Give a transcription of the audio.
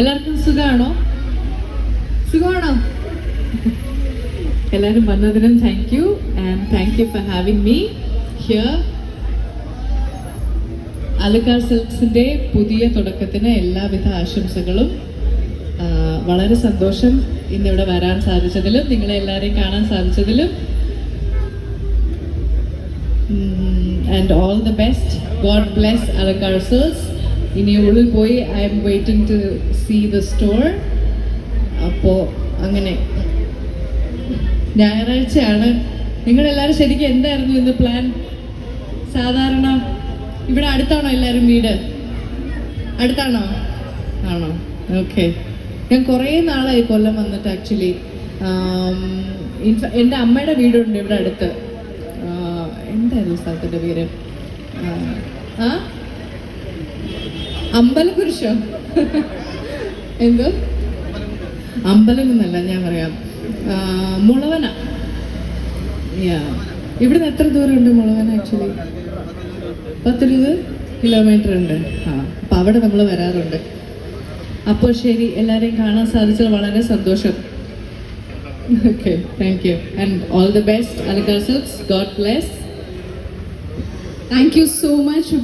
എല്ലാവർക്കും സുഖമാണോ സുഖമാണോ? എല്ലാവരും വന്നതിനും thank you and thank you for having me here Alukkar സിൽക്സിന്റെ പുതിയ തുടക്കത്തിന് എല്ലാവിധ ആശംസകളും. വളരെ സന്തോഷം ഇന്ന് ഇവിടെ വരാൻ സാധിച്ചതിലും നിങ്ങളെ എല്ലാവരെയും കാണാൻ സാധിച്ചതിലും. And all the best God bless Alakkar silks ഇനി ഉള്ളിൽ പോയി I'm waiting to see the store അപ്പോൾ അങ്ങനെ. ഞായറാഴ്ചയാണ്. നിങ്ങളെല്ലാവരും ശരിക്കും എന്തായിരുന്നു ഇന്ന് പ്ലാൻ സാധാരണ ഇവിടെ അടുത്താണോ എല്ലാവരും വീട്? അടുത്താണോ? ആണോ? ഓക്കെ ഞാൻ കുറേ നാളായി കൊല്ലം വന്നിട്ട് ആക്ച്വലി എന്റെ അമ്മയുടെ വീടുണ്ട് ഇവിടെ അടുത്ത്. എന്തായിരുന്നു സ്ഥലത്തിന്റെ പേര്? ആ, ആ അമ്പലക്കുരിശോ എന്തോ? അമ്പലം എന്നല്ല ഞാൻ പറയാം. മുളവന. ഇവിടുന്ന് എത്ര ദൂരമുണ്ട് മുളവന ആക്ച്വലി പത്തിരുപത് കിലോമീറ്റർ ഉണ്ട്. ആ അപ്പം അവിടെ നമ്മൾ വരാറുണ്ട്. അപ്പോൾ ശരി എല്ലാവരെയും കാണാൻ സാധിച്ചത് വളരെ സന്തോഷം. Okay thank you and all the best Alakkar silks God bless thank you so much